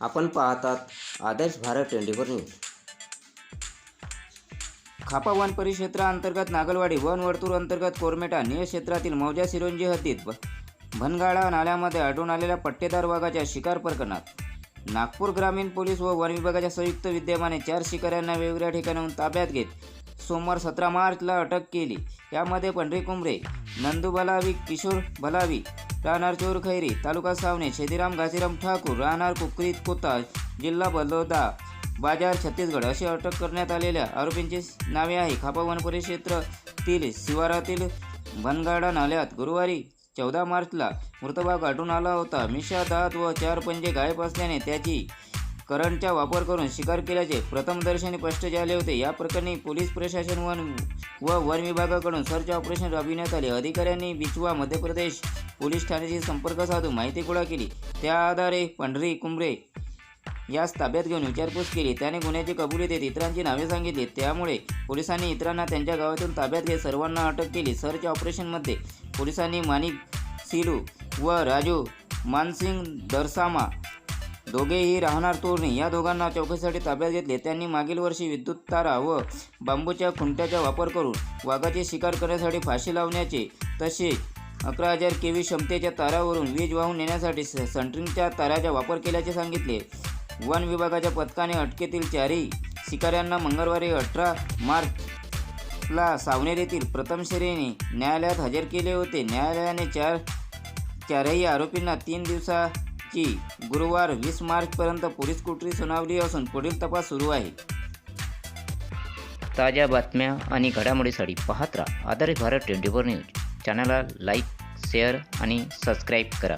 आपण पाहतात Adarsh Bharat twenty four news. Khapa one परिक्षेत्राअंतर्गत नागलवाडी वन वर्तुळ अंतर्गत कोरमेटा निय क्षेत्रातील मौजा सिरोंजी हद्दीत भनगाडा भनगाळा नाल्यामध्ये आढळून आलेल्या पट्टेदार वाघाच्या शिकार प्रकरणात. नागपूर ग्रामीण पोलीस व वन विभागाच्या संयुक्त विद्यमाने चार शिकाऱ्यांना वेगवेगळ्या ठिकाणाहून ताब्यात घेत सोमवार सतरा मार्चला अटक केली. यामध्ये पंढरी कुंभरे नंदू बलावी किशोर बलावी राहणार चोर खैरी तालुका सावणे शेतीराम घासीराम ठाकूर राहणार कुकरीत कोता जिल्हा बलोदा बाजार छत्तीसगड अशी अटक करण्यात आलेल्या आरोपींची नावे आहे. खापा वन शिवारातील भनगाडा नाल्यात गुरुवारी चौदा मार्चला मृतभाग आढळून आला होता. मिशा दात व चार पंजे गायब असल्याने त्याची करंटचा वापर करून शिकार केल्याचे प्रथमदर्शनी स्पष्ट झाले होते. या प्रकरणी पोलीस प्रशासन वन व वन विभागाकडून सर्च ऑपरेशन राबविण्यात आले. अधिकाऱ्यांनी बिचवा मध्य प्रदेश पोलीस ठाण्याशी संपर्क साधून माहिती गोळा केली. त्या आधारे पंढरी कुंभरे यास ताब्यात घेऊन विचारपूस केली. त्याने गुन्ह्याची कबुली देत इतरांची नावे सांगितली. त्यामुळे पोलिसांनी इतरांना त्यांच्या गावातून ताब्यात घेत सर्वांना अटक केली. सर्च ऑपरेशनमध्ये पोलिसांनी माणिक सिलू व राजू मानसिंग दरसामा दोघेही राहणार तोरणे या दोघांना चौकशीसाठी ताब्यात घेतले. त्यांनी मागील वर्षी विद्युत तारा व बांबूच्या खुंट्याचा वापर करून वाघाची शिकार करण्यासाठी फाशी लावण्याचे तसेच अकरा हजार के व्ही क्षमतेच्या तारावरून वीज वाहून नेण्यासाठी स- ताराचा वापर केल्याचे सांगितले. वन विभागाच्या पथकाने अटकेतील चारही शिकाऱ्यांना मंगळवारी अठरा मार्चला सावनेर येथील प्रथम श्रेणी न्यायालयात हजर केले होते. न्यायालयाने चार चारही आरोपींना तीन दिवसा की गुरुवार वीस मार्चपर्यंत पोलीस कोठडी सुनावली असून पुढील तपास सुरू आहे. ताज्या बातम्या आणि घडामोडीसाठी पाहत राहा आधारित भारत ट्वेंटी फोर न्यूज. चॅनलला लाईक शेअर आणि सबस्क्राईब करा.